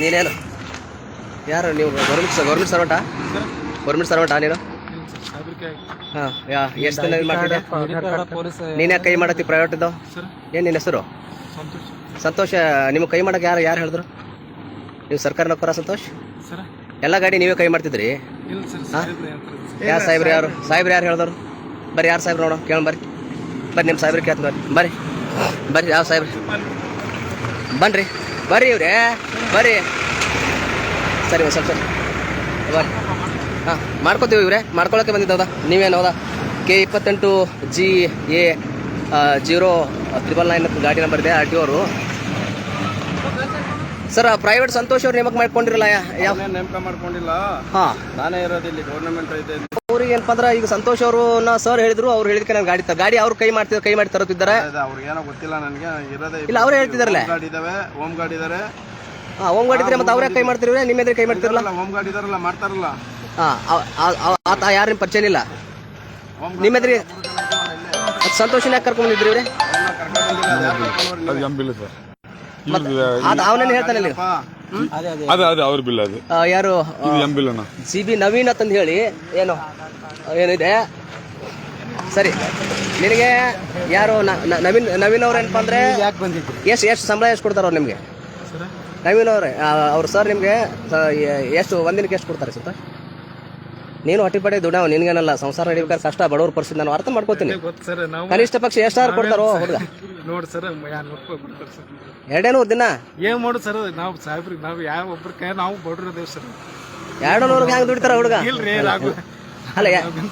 ನೀನೇನು ಯಾರು ನೀವು ಗೌರ್ಮೆಂಟ್ ಗೌರ್ಮೆಂಟ್ ಸರ್ವೆಂಟಾ ಗೌರ್ಮೆಂಟ್ ಸರ್ವೆಂಟಾ ನೀನು? ಹಾಂ, ಯಾ, ಎಷ್ಟು ದಿನ ನೀನೇ ಕೈ ಮಾಡತ್ತಿ ಪ್ರೈವೇಟ್ ಇದ್ದವು ಏನು ನಿನ್ನ ಹೆಸರು? ಸಂತೋಷ್ ನಿಮಗೆ ಕೈ ಮಾಡಕ್ಕೆ ಯಾರು ಯಾರು ಹೇಳಿದ್ರು? ನೀವು ಸರ್ಕಾರಿ ನೌಕರ ಸಂತೋಷ್? ಎಲ್ಲ ಗಾಡಿ ನೀವೇ ಕೈ ಮಾಡ್ತಿದ್ರಿ? ಯಾರು ಸಾಹೇಬ್ರು ಯಾರು? ಸಾಹೇಬ್ರು ಯಾರು ಹೇಳಿದ್ರು ಬರ್ರಿ, ಯಾರು ಸಾಹೇಬ್ರು ನೋಡೋ ಕೇಳ ಬರ್ರಿ. ಬರ್ರಿ ನಿಮ್ಮ ಸಾಹೇಬ್ರು ಕೇಳ್ತೀನಿ ಬರ್ರಿ. ಬರ್ರಿ, ಯಾವ ಸಾಹೇಬ್ರಿ? ಬನ್ರಿ. ಬರ್ರಿ ಇವ್ರೆ, ಬರ್ರಿ. ಸರಿ ಸ್ವಲ್ಪ ಸರಿ ಬರ್ರಿ. ಹಾಂ, ಮಾಡ್ಕೋತೀವಿ ಇವ್ರೆ, ಮಾಡ್ಕೊಳಕ್ಕೆ ಬಂದಿದ್ದದ ನೀವೇನು ಹೌದಾ ಕೆ ಇಪ್ಪತ್ತೆಂಟು G A zero triple nine ಗಾಡಿ ನಂಬರ್ ಇದೆ ಆರ್ ಟಿ ಅವರು. ಸರ್ ಪ್ರೈವೇಟ್ ಸಂತೋಷ್ ಅವ್ರು ನೇಮಕ ಮಾಡ್ಕೊಂಡಿರಲ್ಲ ಯಾವ ನೇಮಕ ಮಾಡ್ಕೊಂಡಿಲ್ಲ. ಹಾ. ನಾನೇ ಇರೋದು ಇಲ್ಲಿ ಗೌರ್ನಮೆಂಟ್ ಐತೆ ಅವ್ರಿಗೆ ಏನಪ್ಪ ಅಂದ್ರೆ ಈಗ ಸಂತೋಷ್ ಅವರು ಸರ್ ಹೇಳಿದ್ರು ಅವ್ರು ಹೇಳಿದಕ್ಕೆ ನಾನು ಗಾಡಿ ತ- ಗಾಡಿ ಅವ್ರು ಕೈ ಮಾಡ್ತಿದ್ರು ಕೈ ಮಾಡಿ ತರುತ್ತಿದ್ದಾರೆ ಅವ್ರಿಗೆ ಏನೋ ಗೊತ್ತಿಲ್ಲ ನನಗೆ ಇರೋದೇ ಇಲ್ಲ ಅವ್ರೇ ಹೇಳ್ತಿದಾರಲ್ಲ. ಹೋಮ್ ಗಾಡಿ ಇದಾವೆ ಹೋಮ್ ಗಾರ್ಡ್ ಇದಾರೆ. ಹಾಂ ಹೋಮ್ ಗಾಡಿ ಇದ್ರೆ ಮತ್ತೆ ಅವರೇ ಕೈ ಮಾಡ್ತಿರ್ರೆ ನಿಮ್ಮ ಎದುರು ಕೈ ಮಾಡ್ತಿರಲ್ಲ? ಇದಾರಲ್ಲ ಹೋಮ್ ಗಾಡಿ ಇದಾರಲ್ಲ ಮಾಡ್ತಾರಲ್ಲ. ಹಾಂ ಆತ ಯಾರು ನಿಮ್ಮ ಪರಿಚಯ ಇಲ್ಲ? ಹೋಮ್ ನಿಮ್ಮ ಸಂತೋಷನ ಯಾಕೆ ಕರ್ಕೊಂಡಿದ್ರಿ ಇವ್ರೆ? ಕರ್ಕೊಂಡು ಬಂದಿಲ್ಲ ಅದು ಯಾರ್ ಕರ್ಕೊಂಡು ಬರ್ಲಿ? ಅದು ಎಂ ಸರ್. ಅದು ಅವನೇನು ಹೇಳ್ತಾನೆ ಇಲ್ಲಿ ಅಪ್ಪ, ಅದು ಅದು. ಅವ್ರ ಬಿಲ್ ಅದು. ಆ, ಯಾರು? ಎಂ ಬಿಲ್ ಅಣ್ಣ. ಸಿ ಬಿ ನವೀನ್ ಅಂತಂದು ಹೇಳಿ ಏನು? ಏನಿದೆ? ಸರಿ. ನಿನಗೆ ಯಾರು ನ- ನ- ನವೀನ್ ನವೀನ್ ಅವ್ರು ಏನಪ್ಪ ಅಂದ್ರೆ ಯಾಕೆ ಬಂದಿದ್ರಿ? ಎಷ್ಟು ಎಷ್ಟು ಸಂಬಳ ಎಷ್ಟು ಕೊಡ್ತಾರೆ ಅವ್ರು ನಿಮಗೆ? ನವೀನ್ ಅವ್ರೆ ಅವ್ರು ಸರ್ ನಿಮಗೆ ಎಷ್ಟು ಒಂದಿನಕ್ಕೆ ಎಷ್ಟು ಕೊಡ್ತಾರೆ ಸುತ್ತ ನೀನು ಹೊಟ್ಟಿಪಡೆ ಪಡೆ ದುಡ್ಡು ನಿನಗೇನಲ್ಲ ಸಂಸಾರ ನಡಿಬೇಕಾದ್ರೆ ಕಷ್ಟ ಬಡವ್ರ ಪರಿಸ್ಥಿತಿ ನಾನು ಅರ್ಥ ಮಾಡ್ಕೋತೀನಿ. ಗೊತ್ತು ಸರ್ ನಾವು ಕನಿಷ್ಠ ಪಕ್ಷ ಎಷ್ಟಾರು ಕೊಡ್ತಾರೋ ಹುಡುಗ? ನೋಡಿ ಸರ್ ಯಾರು ರೂಪಾಯಿ ಕೊಡ್ತಾರೆ ಸರ್. ಎರಡೇ ನೂರು ದಿನ ಏನ್ ಮಾಡು ಸರ್ ನಾವು ಸಾಹೇಬ್ರಿಗೆ ನಾವು ಯಾವ ಒಬ್ರ ಕೈ ನಾವು ಬಡ್ರು ಸರ್. ಎರಡು ನೂರು ಹೆಂಗ್ ದುಡಿತಾರ ಹುಡುಗ? ಇಲ್ರಿ ಅಲ್ಲ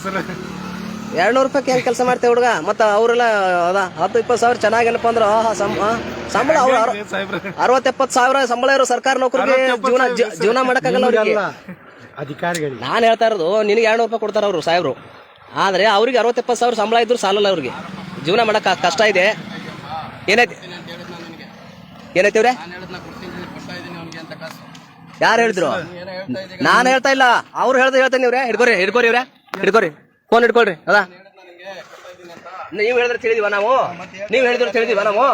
ಸರ್. ಎರಡು ನೂರು ರೂಪಾಯಿ ಹೆಂಗೆ ಕೆಲಸ ಮಾಡ್ತೇವೆ ಹುಡುಗ? ಮತ್ತೆ ಅವರೆಲ್ಲ ಅದ ಹತ್ತು ಇಪ್ಪತ್ತು ಸಾವಿರ ಚೆನ್ನಾಗೇನಪ್ಪ ಅಂದ್ರೆ ಆಹಾ ಸಂ ಆ, ಸಂಬಳ ಅವ್ರು ಅರ- ಸಾಹೇಬ್ರ? ಎಪ್ಪತ್ತು ಸಾವಿರ ಸಂಬಳ ಇರೋ ಸರ್ಕಾರ ನೌಕರಿಗೆ ಜೀವನ ಜೀವನ ಮಾಡಕ್ಕಾಗಲ್ಲ ಅವ್ರಿಗೆ. ಅಧಿಕಾರಿಗಳಿಗೆ? ನಾನು ಹೇಳ್ತಾ ಇರೋದು ನಿನಗೆ ಎರಡು ರೂಪಾಯಿ ಕೊಡ್ತಾರೆ ಅವರು ಸಾಹೇಬರು. ಆದರೆ ಅವ್ರಿಗೆ ಅರವತ್ತೆಪ್ಪತ್ತು ಸಾವಿರ ಸಂಬಳ ಇದ್ರು ಸಾಲಲ್ಲ ಅವ್ರಿಗೆ. ಜೀವನ ಮಾಡೋಕೆ ಕಷ್ಟ ಇದೆ. ಏನೈತಿ? ಏನೈತಿ ಇವ್ರೆ ಯಾರು ಹೇಳಿದ್ರು? ನಾನು ಹೇಳ್ತಾ ಇಲ್ಲ. ಅವ್ರು ಹೇಳ್ದೆ ಹೇಳ್ತೇನೆ ಇವ್ರೆ ಹಿಡ್ಕೊರಿ ಹಿಡ್ಕೊರಿ ಇವ್ರೆ ಹಿಡ್ಕೊರಿ. ಫೋನ್ ಹಿಡ್ಕೊಳ್ರಿ. ಅದಾ. ನೀವು ಹೇಳಿದ್ರೆ ತಿಳಿದಿವ ನಾವು? ನೀವು ಹೇಳಿದ್ರೆ ತಿಳಿದಿವ ನಾವು?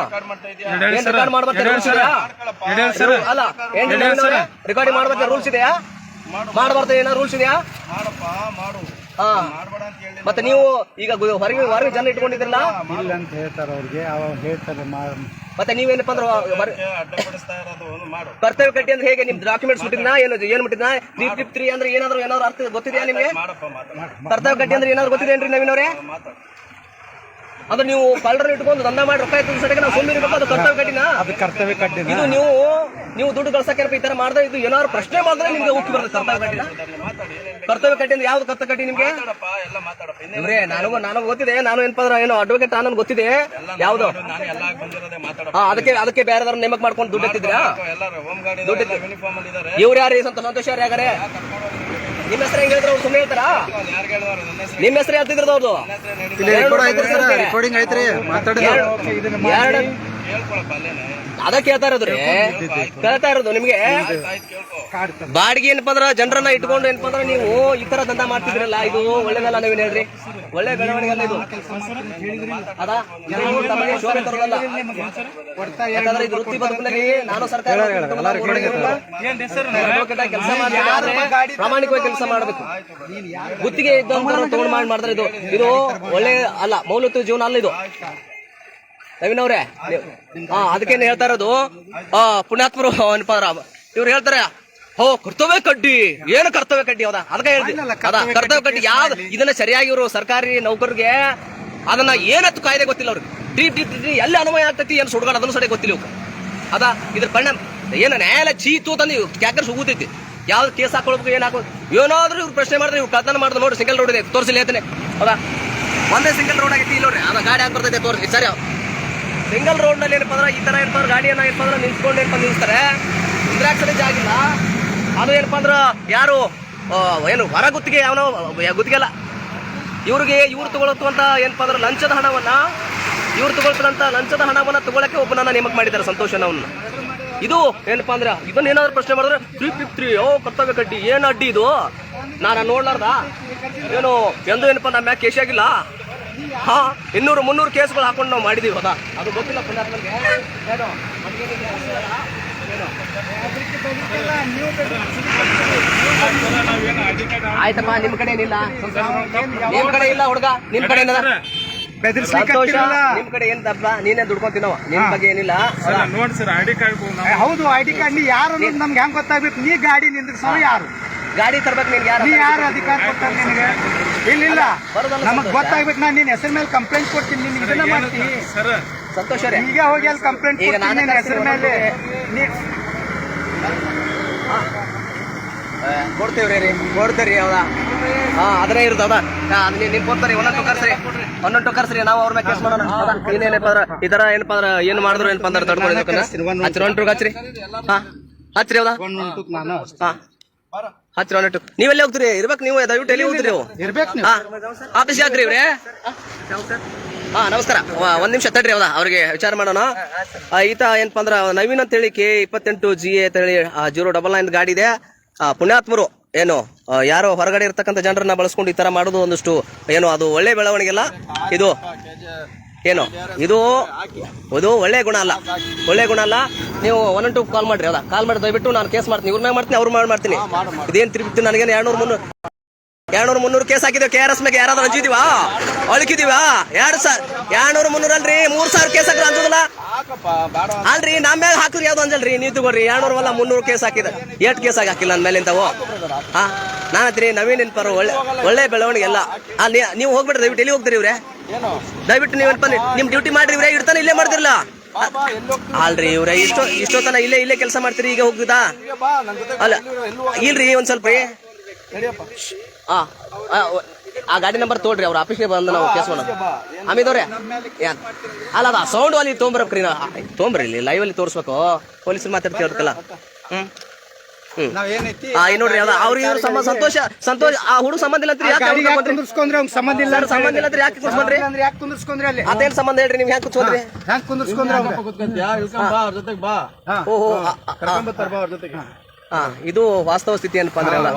ಏನ್ ರೆಕಾರ್ಡ್ ಮಾಡ್ಬೇಕು ರೂಲ್ಸ್ ಇದೆಯಾ ಅಲ್ಲ ರೆಕಾರ್ಡಿಂಗ್ ಮಾಡ್ಬೇಕು ರೂಲ್ಸ್ ಇದೆಯಾ? ಮಾಡ್ಬಾರ್ದು ಏನೋ ರೂಲ್ಸ್ ಇದೆಯಾ? ಮಾಡಪ್ಪ ಮಾಡು. ಹಾ. ಮಾಡ್ಬೇಡ ಅಂತ ಹೇಳಿ ಮತ್ತೆ ನೀವು ಈಗ ಗು- ಹೊರಗೆ ಹೊರಗೆ ಜನ ಇಟ್ಕೊಂಡಿದ್ರಲ್ಲ ಇಲ್ಲ ಅಂತ ಹೇಳ್ತಾರೆ ಅವ್ರಿಗೆ ಅವಾಗ ಹೇಳ್ತಾರೆ ಮತ್ತೆ ನೀವೇನಪ್ಪ ಅಂದ್ರೆ ಹೊರ- ಅಡ್ಡಪಡಿಸ್ತಾ ಇರೋದು ಒಂದು ಮಾಡು. ಕರ್ತವ್ಯ ಕಟ್ಟಿ ಅಂದ್ರೆ ಹೇಗೆ? ನಿಮ್ ಡಾಕ್ಯುಮೆಂಟ್ಸ್ ಬಿಟ್ಟಿದ್ನಾ? ಏನು ಏನ್ ಬಿಟ್ಟಿದ್ನಾ? ತ್ರೀ ಫಿಫ್ಟಿ ತ್ರೀ ಅಂದ್ರೆ ಏನಾದ್ರು ಏನಾದ್ರು ಅರ್ಥ ಗೊತ್ತಿದೆಯಾ ನಿಮ್ಗೆ? ಮಾಡಪ್ಪ ಮಾತಾಡ. ಕರ್ತವ್ಯ ಕಟ್ಟಿ ಅಂದ್ರೆ ಏನಾದ್ರು ಗೊತ್ತಿದೇನ್ರಿ ನವೀನ್ ಅವರೇ? ಮಾತಾಡು. ಅಂದ್ರೆ ನೀವು ಕಳ್ಳರು ಇಟ್ಕೊಂಡು ದಂಧ ಮಾಡಿ ರೊಕ್ಕ ಇತ್ತು ಸರಿಗೆ ನಾವು ಸುಮ್ಮನೆ ಇರ್ಬೇಕು ಅದು ಕರ್ತವ್ಯ ಕಟ್ಟಿನ ಅದು ಕರ್ತವ್ಯ ಕಟ್ಟಿನ ಇದು ನೀವು ನೀವು ದುಡ್ಡು ಗಳಿಸಕ್ಕೆ ಈ ತರ ಮಾಡಿದ್ರೆ ಇದು ಏನಾದ್ರು ಪ್ರಶ್ನೆ ಮಾಡಿದ್ರೆ ನಿಮ್ಗೆ ಉಕ್ಕಿ ಬರುತ್ತೆ ಕರ್ತವ್ಯ ಕಟ್ಟಿನ ಕರ್ತವ್ಯ ಕಟ್ಟಿ ಅಂದ್ರೆ ಯಾವ್ದು ಕರ್ತವ್ಯ ಕಟ್ಟಿ ನಿಮ್ಗೆ? ಇವ್ರೇ ನನಗೂ ನನಗೂ ಗೊತ್ತಿದೆ ನಾನು ಏನಪ್ಪಾದ್ರ ಏನೋ ಅಡ್ವೊಕೇಟ್ ನಾನು ಗೊತ್ತಿದೆ. ಯಾವ್ದು? ನಾನು ಅದಕ್ಕೆ ಅದಕ್ಕೆ ಬೇರೆ ನೇಮಕ ಮಾಡ್ಕೊಂಡು ದುಡ್ಡು ಎತ್ತಿದ್ರಾ? ಇದಾರೆ ಇವ್ರು ಯಾರು ಸಂತ ಸಂತೋಷ ಯಾರು ಯಾಗಾರೆ ನಿಮ್ಮ ಹೆಸರು ಹೆಂಗ್ ಹೇಳಿದ್ರು ಅವ್ರು ಸುಮ್ಮನೆ ಹೇಳ್ತಾರಾ? ನಿಮ್ಮ ಹೆಸರು ಹೇಳ್ತಿದ್ರದು ಅವ್ರು ರೆಕಾರ್ಡಿಂಗ್ ಐತ್ರಿ ಎರಡು ಅದ ಕೇಳ್ತಾ ಇರೋದ್ರಿ ಕೇಳ್ತಾ ಇರೋದು ನಿಮ್ಗೆ? ಬಾಡಿಗೆ ಏನಪ್ಪ ಅಂದ್ರ ಜನರನ್ನ ಇಟ್ಕೊಂಡು ಏನಪ್ಪ ಅಂದ್ರೆ ನೀವು ಈ ತರ ದಂಧ ಮಾಡ್ತಿದ್ರಲ್ಲ ಇದು ಒಳ್ಳೇದಲ್ಲ ನೀವೇನ್ ಹೇಳ್ರಿ? ಒಳ್ಳೆ ಬೆಳವಣಿಗೆ ಅಲ್ಲ ಇದು. ಅದ ಜನರು ತಮಗೆ ಶೋಭೆ ತರೋದಲ್ಲ ಯಾಕಂದ್ರೆ ಇದು ವೃತ್ತಿ ಬದುಕಿನಲ್ಲಿ ನಾನು ಸರ್ಕಾರ ಕೆಲಸ ಮಾಡಬೇಕಾದ್ರೆ ಪ್ರಾಮಾಣಿಕವಾಗಿ ಕೆಲಸ ಮಾಡಬೇಕು. ಗುತ್ತಿಗೆ ಇದ್ದಂತ ತಗೊಂಡು ಮಾಡಿ ಮಾಡಿದ್ರೆ ಇದು ಇದು ಒಳ್ಳೆ ಅಲ್ಲ ಮೌಲ್ಯತ್ವ ಜೀವನ ಅಲ್ಲ ಇದು. ನವೀನ್ ಅವ್ರೆ ಹಾ ಅದಕ್ಕೇನು ಹೇಳ್ತಾ ಇರೋದು? ಆ ಪುಣ್ಯಾತ್ಮರು ಅಂದ್ರ ಇವ್ರು ಹೇಳ್ತಾರೆ ಹೋ ಕರ್ತವ್ಯ ಕಡ್ಡಿ. ಏನು ಕರ್ತವ್ಯ ಕಡ್ಡಿ ಹೌದಾ ಅದಕ್ಕೆ ಹೇಳಿದ್ವಿ ಅದ ಕರ್ತವ್ಯ ಕಡ್ಡಿ ಯಾವ್ದು? ಇದನ್ನ ಸರಿಯಾಗಿ ಇವರು ಸರ್ಕಾರಿ ನೌಕರಿಗೆ ಅದನ್ನ ಏನತ್ತು ಕಾಯ್ದೆ ಗೊತ್ತಿಲ್ಲ ಅವ್ರಿಗೆ. ಡಿ ಡಿ ಡಿ ಎಲ್ಲಿ ಅನುಮಯ ಆಗ್ತೈತಿ ಏನು ಸುಡ್ಗಾಡ ಅದನ್ನು ಸರಿ ಗೊತ್ತಿಲ್ಲ ಇವ್ಕೆ. ಅದ ಇದ್ರ ಪರಿಣಾಮ ಏನು ನ್ಯಾಯಾಲಯ ಚೀತು ಅಂತ ನೀವು ಕ್ಯಾಕರ್ ಸುಗುತೈತಿ. ಯಾವ್ದು ಕೇಸ್ ಹಾಕೊಳ್ಬೇಕು ಏನು ಹಾಕೋ ಏನಾದ್ರೂ ಇವ್ರು ಪ್ರಶ್ನೆ ಮಾಡಿದ್ರೆ ಇವ್ರು ಕಳ್ತನ ಮಾಡಿದ್ರೆ ನೋಡಿ ಸಿಂಗಲ್ ರೋಡ್ ಇದೆ ಹೇಳ್ತೇನೆ ಹೌದಾ ಒಂದೇ ಸಿಂಗಲ್ ರೋಡ್ ಆಗೈತಿ ಇಲ್ಲ ನೋಡ್ರಿ ಅದ ಗಾಡಿ ಹಾಕಿ ಬರ್ತೈತೆ ತೋರಿಸಿ. ಸರಿ ಸಿಂಗಲ್ ರೋಡ್ನಲ್ಲಿ ಏನಪ್ಪ ಅಂದ್ರೆ ಈ ತರ ಇರ್ತಾರ ಗಾಡಿ ಗಾಡಿಯನ್ನ ನಿಂತ್ಕೊಂಡು ಏನಪ್ಪ ನಿಲ್ಸ್ತಾರೆ? ನಿಂದ್ರಾಕ್ಸಡೆ ಜಾಗ ಇಲ್ಲ ಅದು ಏನಪ್ಪ ಅಂದ್ರೆ, ಯಾರು ಏನು ಹೊರ ಗುತ್ತಿಗೆ ಯಾವನೋ ಗುತ್ತಿಗೆ ಅಲ್ಲ ಇವ್ರಿಗೆ ಇವ್ರು ತಗೊಳತ್ತುವಂತ ಏನಪ್ಪ ಅಂದ್ರೆ ಲಂಚದ ಹಣವನ್ನ, ಇವ್ರು ತಗೊಳ್ತಾರಂತ ಲಂಚದ ಹಣವನ್ನ ತಗೊಳಕ್ಕೆ ಒಬ್ಬನನ್ನ ನೇಮಕ ಮಾಡಿದ್ದಾರೆ ಸಂತೋಷನವನ್ನ ಇದು ಏನಪ್ಪಾ ಅಂದ್ರೆ, ಇದನ್ನ ಏನಾದ್ರು ಪ್ರಶ್ನೆ ಮಾಡಿದ್ರೆ ತ್ರೀ ಫಿಫ್ಟಿ ತ್ರೀ ಓ ಕರ್ತವ್ಯ ಕಡ್ಡಿ, ಏನು ಅಡ್ಡಿ ಇದು? ನಾನು ನೋಡ್ಲಾರ್ದ? ಏನು, ಎಂದು ಏನಪ್ಪ ನಮ್ಮ ಮ್ಯಾಕ್ ಕೇಸ್ ಆಗಿಲ್ಲ? ಹಾ, ಇನ್ನೂರು ಮುನ್ನೂರು ಕೇಸ್ಗಳು ಹಾಕೊಂಡು ನಾವು ಮಾಡಿದೀವಿ ಹೌದಾ ಅದು ಗೊತ್ತಿಲ್ಲ ಆಯ್ತಪ್ಪ ನಿಮ್ ಕಡೆ ಏನಿಲ್ಲ? ನಿಮ್ ಕಡೆ ಇಲ್ಲ ಹುಡುಗ ನಿಮ್ ಕಡೆ ಏನದ? ಸಂತೋಷ. ನಿಮ್ ಕಡೆ ಏನ್ ದಬ್ಬ ನೀನೇ ದುಡ್ಕೊಂತೀನವ ನಿಮ್ ಬಗ್ಗೆ ಏನಿಲ್ಲ. ಸರ್ ನೋಡಿ ಸರ್ ಐಡಿ ಕಾರ್ಡ್ ಹೌದು ಐಡಿ ಕಾರ್ಡ್ ನೀ ಯಾರು ಅನ್ನೋದು ನಮ್ಗೆ ಹೆಂಗ್ ಗೊತ್ತಾಗ್ಬೇಕು? ನೀ ಗಾಡಿ ನಿಂದ್ರಿಸೋ ಯಾರು? ಗಾಡಿ ತರ್ಬೇಕು ನಿನ್ಗೆ ಯಾರು? ನೀ ಯಾರು ಅಧಿಕಾರ ಕೊಡ್ತಾರೆ ನಿನಗೆ? ಇಲ್ಲ ನಮಗ್. ಗೊತ್ತಾಗ್ಬೇಕು ನಾನು ನಿನ್ನ ಹೆಸರ ಮೇಲೆ ಕಂಪ್ಲೇಂಟ್ ಕೊಡ್ತೀನಿ ನಿನ್ಗೆ ಇದನ್ನ ಮಾಡ್ತೀನಿ. ಸರ್ ಸಂತೋಷ ಅವರೇ. ಈಗ ಹೋಗಿ ಅಲ್ಲಿ ಕಂಪ್ಲೇಂಟ್ ಈಗ ಕೊಡ್ತೀನಿ ಹೆಸರು ಮೇಲೆ. ಕೊಡ್ತೇವ್ರಿ ರೀ ಕೊಡ್ತೇವ್ರಿ ಹೌದಾ ಹಾ ಅದ್ರೆ ಇರೋದು ಹಾ, ಅದ್ ನಿಮ್ ಕೊಡ್ತಾರೆ ಒಂದೊಂದು ಕರ್ಸ್ರಿ ಒಂದೊಂದು ಟೊಕರ್ಸ್ರಿ ನಾವು ಅವ್ರ ಮೇಲೆ ಕೇಸ್ ಮಾಡೋಣ. ಏನೇನಪ್ಪ ಅಂದ್ರ ಈ ತರ ಏನಪ್ಪ ಅಂದ್ರ ಏನ್ ಮಾಡಿದ್ರು ಏನಪ್ಪ ಅಂದ್ರೆ ತಡ್ಕೊಂಡಿದ್ದಕ್ಕನ ಹಚ್ರಿ ಒಂಟ್ರು ಹಚ್ರಿ. ಹಾ ಹಚ್ರಿ ಹೌದಾ ಒಂದ್ ನಿಮಿಷಕ್ಕೆ ನಾನು ಹಾ. ಹಚ್ರಿ ಒಂಟು ನೀವೆಲ್ಲಿ ಹೋಗ್ತೀರಿ? ಇರ್ಬೇಕು ನೀವು ದಯವಿಟ್ಟು ಎಲ್ಲಿ ಹೋಗ್ತೀರಿ ನೀವು? ಇರ್ಬೇಕು ನೀವು. ಹಾ ಆಫೀಸ್ ಯಾಕ್ರಿ ಇವ್ರೆ. ಹಾ ನಮಸ್ಕಾರ. ಒಂದ್ ನಿಮಿಷ ತಡ್ರಿ ಹೌದಾ ಅವ್ರಿಗೆ ವಿಚಾರ ಮಾಡೋಣ. ಈತ ಏನಪ್ಪಾ ಅಂದ್ರ ನವೀನ್ ಅಂತ ಹೇಳಿ ಕೆ ಇಪ್ಪತ್ತೆಂಟು ಜಿ ಎ ಅಂತ ಹೇಳಿ ಜೀರೋ ಡಬಲ್ ನೈನ್ ಗಾಡಿ ಇದೆ. ಪುಣ್ಯಾತ್ಮರು ಏನು ಯಾರೋ ಹೊರಗಡೆ ಇರ್ತಕ್ಕಂಥ ಜನರನ್ನ ಬಳಸ್ಕೊಂಡು ಈ ತರ ಮಾಡೋದು ಒಂದಷ್ಟು ಏನು ಅದು ಒಳ್ಳೆ ಬೆಳವಣಿಗೆ ಅಲ್ಲ ಇದು ಏನು ಇದು ಇದು ಒಳ್ಳೆ ಗುಣ ಅಲ್ಲ. ಒಳ್ಳೆ ಗುಣ ಅಲ್ಲ. ನೀವು ಒನ್ ಟು ಕಾಲ್ ಮಾಡ್ರಿ ಅದ ಕಾಲ್ ಮಾಡಿ ದಯವಿಟ್ಟು ನಾನು ಕೇಸ್ ಮಾಡ್ತೀನಿ. ಇವ್ರ ಮ್ಯಾಗ ಮಾಡ್ತೀನಿ ಅವ್ರು ಮಾಡ್ತೀನಿ. ಇದೇನು ತಿರುಗಿ ನನಗೇನು ಎರಡ್ನೂರು ಮುನ್ನೂರು ಎರಡ್ನೂರು ಮುನ್ನೂರು ಕೇಸ್ ಹಾಕಿದ್ದೇವೆ ಕೆ ಆರ್ ಎಸ್ ಮೇಲೆ ಯಾರಾದ್ರೂ ಅಂಜಿದೀವಾ ಅಳ್ಕಿದೀವಾ ಎರಡ್ ಸಾವಿರ ಎರಡ್ನೂರು ಮುನ್ನೂರ ಅಲ್ರಿ ಮೂರ್ ಸಾವಿರ ಕೇಸ್ ಹಾಕಿದ್ರೆ ಅಂಜೋದಿಲ್ಲ ಅಲ್ರಿ ನಮ್ಮ ಮೇಲೆ ಹಾಕಿದ್ರೆ ಯಾವ್ದು ಅಂಜಲ್ರಿ ನೀವು ತಗೋರಿ ಎರಡ್ನೂರು ಅಲ್ಲ ಮುನ್ನೂರು ಕೇಸ್ ಹಾಕಿದ. ಏಟ್ ಕೇಸ್ ಆಗಿ ಹಾಕಿಲ್ಲ ನನ್ನ ಮೇಲೆ ಇಂಥವು? ಹಾ? ನಾನು ಹತ್ರಿ ನವೀನ್ ನೆನ್ಪರು ಒಳ್ಳೆ ಒಳ್ಳೆ ಬೆಳವಣಿಗೆ ಎಲ್ಲ ಅಲ್ಲಿ ನೀವು ಹೋಗ್ಬಿಡ್ರಿ ದಯವಿಟ್ಟು ಎಲ್ಲಿ ಹೋಗ್ತೀರಿ ಇವ್ರೆ? ದಯವಿಟ್ಟು ನೀವು ಪನ್ನಿ ನಿಮ್ ಡ್ಯೂಟಿ ಮಾಡ್ರಿ ಇವ್ರೆ ಇಡ್ತಾನೆ ಇಲ್ಲೇ ಮಾಡ್ತಿರಲ್ಲ ಅಲ್ರಿ ಇವ್ರೆ ಇಷ್ಟೋ ತನ ಇಲ್ಲೇ ಇಲ್ಲೇ ಕೆಲಸ ಮಾಡ್ತೀರಿ ಈಗ ಹೋಗುದಾ ಅಲ್ಲ ಇಲ್ರಿ ಒಂದ್ ಸ್ವಲ್ಪ. ರೀ ಆ, ಆ, ಆ ಗಾಡಿ ನಂಬರ್ ತೋಡ್ರಿ ಅವ್ರ ಆಫೀಸ್ಗೆ ಬಂದು ನಾವು ಕೇಸ್ ಮಾಡೋದು ಅಮಿದವ್ರೆ ಅವ್ರೆ ಅಲ್ಲ ಅದ ಸೌಂಡ್ ಅಲ್ಲಿ ತೊಗೊಂಬರ್ಬೇಕ್ರಿ ನಾ ತೊಗೊಂಬ್ರಿ ಇಲ್ಲಿ ಲೈವ್ ಅಲ್ಲಿ ತೋರಿಸ್ಬೇಕು. ಪೊಲೀಸರು ಆ ಈ ನೋಡ್ರಿ ಅದ ಅವ್ರ ಇವ್ರ ಸಂಬಂಧ ಸಂತೋಷ ಸಂತೋಷ ಆ ಹುಡುಗ ಸಂಬಂಧ ಇಲ್ಲ ಯಾಕೆ ಸಂಬಂಧ ಇಲ್ಲ? ಸಂಬಂಧ ಇಲ್ಲ ಯಾಕೆ ಕುಂದ್ರಿ ಯಾಕೆ ಕುಂದ್ರಿಸ್ಕೊಂಡ್ರೆ ಅಲ್ಲಿ? ಅದೇನ್ ಸಂಬಂಧ ಹೇಳ್ರಿ ನೀವು ಯಾಕೆ ಕುಂದ್ರಿಸ್ಕೊಂಡ್ರೆ? ಅವ್ನ? ಹಾ. ಇದು ವಾಸ್ತವ ಸ್ಥಿತಿ ಏನಪ್ಪಾ ಅಂದ್ರೆ ಅಲ್ಲ?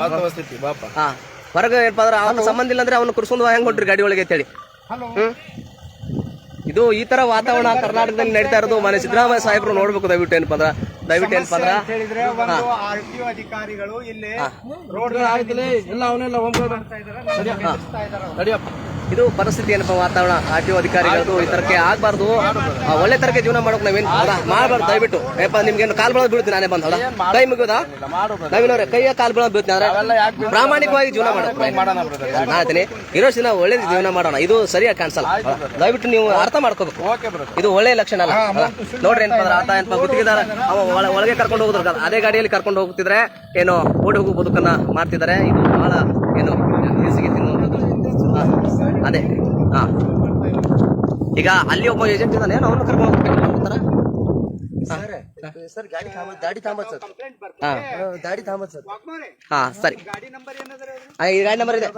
ಹಾ. ಹೊರಗೆ ಏನಪ್ಪಾದ್ರೆ ಅವನ ಸಂಬಂಧ ಇಲ್ಲ ಅಂದ್ರೆ ಅವನು ಕುರ್ಸೊಂದು ಹೆಂಗ್ ಹೊಂಟ್ರಿ ಗಾಡಿ ಒಳಗೆ ಅಂತೇಳಿ. ಹ್ಮ್? ಇದು ಈ ತರ ವಾತಾವರಣ ಕರ್ನಾಟಕದಲ್ಲಿ ನಡೀತಾ ಇರೋದು ಮನೆ ಸಿದ್ದರಾಮಯ್ಯ ಸಾಹೇಬ್ರು ನೋಡ್ಬೇಕು ದಯವಿಟ್ಟು ಏನಪ್ಪ ಅಂದ್ರ ದಯವಿಟ್ಟು ಏನಪ್ಪ ಅಂದ್ರ ಅಂತ ಹೇಳಿದ್ರೆ ಒಂದು ಆರ್ ಟಿ ಅಧಿಕಾರಿಗಳು ಇಲ್ಲಿ ರೋಡ್ ಇದು ಪರಿಸ್ಥಿತಿ ಏನಪ್ಪಾ ವಾತಾವರಣ? ಆರ್ ಟಿ ಈ ತರಕ್ಕೆ ಆಗ್ಬಾರ್ದು. ಒಳ್ಳೆ ತರಕ್ಕೆ ಜೀವನ ಮಾಡೋಕೆ ನಾವೇನ್? ಮಾಡ್ಬಾರ್ದು, ದಯವಿಟ್ಟು. ಏಪ್ಪ, ನಿಮ್ಗೆ ಕಾಲ್ ಬಳ ಬೀಳ್ತೀನಿ ನಾನೇ ಬಂದ ಕೈ ಮುಗಿಯೋದಾ? ನಾವಿನವ್ರೆ, ಕೈಯ ಕಾಲ್ ಬಳ ಬೀಳ್ತೀನಿ ಅಂದ್ರೆ ಪ್ರಾಮಾಣಿಕವಾಗಿ ಜೀವನ ಮಾಡೋದು ಇರೋ ದಿನ ಒಳ್ಳೆ ಜೀವನ ಮಾಡೋಣ. ಇದು ಸರಿಯಾಗಿ ಕಾಣಿಸಲ್ಲ ದಯವಿಟ್ಟು ನೀವು ಅರ್ಥ ಮಾಡ್ಕೋಬೇಕು. ಇದು ಒಳ್ಳೆ ಲಕ್ಷಣ ಅಲ್ಲ ನೋಡ್ರಿ ಏನಪ್ಪ ಅಂದ್ರೆ ಆತ ಏನಪ್ಪ ಗುತ್ತಿಗೆದಾರ? ಒಳಗೆ ಕರ್ಕೊಂಡು ಹೋಗುದ್ರ ಅದೇ ಗಾಡಿಯಲ್ಲಿ ಕರ್ಕೊಂಡು ಹೋಗ್ತಿದ್ರೆ, ಏನೋ ಓಡಿ ಹೋಗು ಬದುಕನ್ನ ಮಾಡ್ತಿದ್ದಾರೆ. ಇದು ಬಹಳ, ಏನು. ಅದೇ. ಹಾ. ಈಗ ಅಲ್ಲಿ ಒಬ್ಬ ಏಜೆಂಟ್ ಇದ್ದಾನೆ ಅವನು ಕರ್ಕೊಂಡು ಹೋಗ್ತಾರೆ ಸರ್ ಗಾಡಿ ತಾಂಬ ಗಾಡಿ ಸರ್. ಹಾ. ಗಾಡಿ ತಾಂಬತ್ ಸರ್. ಹಾ ಸರಿ. ಈ ಗಾಡಿ ನಂಬರ್ ಇದೆ.